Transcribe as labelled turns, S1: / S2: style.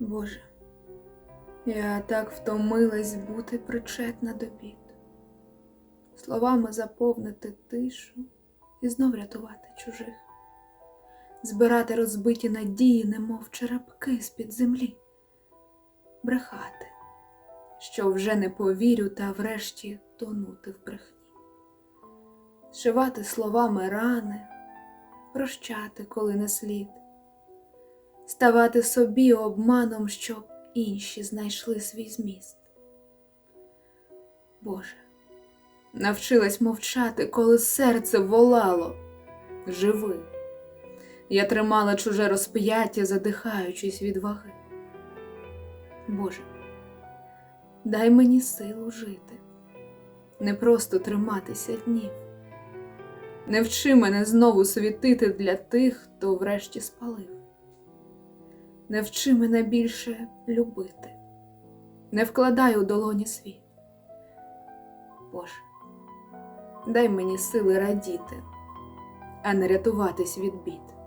S1: Боже, я так втомилась бути причетна до бід, словами заповнити тишу і знов рятувати чужих, збирати розбиті надії, немов черепки з-під землі, брехати, що вже не повірю, та врешті тонути в брехні, зшивати словами рани, прощати, коли не слід ставати собі обманом, щоб інші знайшли свій зміст. Боже, навчилась мовчати, коли серце волало. Живи. Я тримала чуже розп'яття, задихаючись від ваги. Боже, дай мені силу жити, не просто триматися днів. Не вчи мене знову світити для тих, хто врешті спалив. Не вчи мене більше любити, не вкладай у долоні світ. Боже, дай мені сили радіти, а не рятуватись від бід.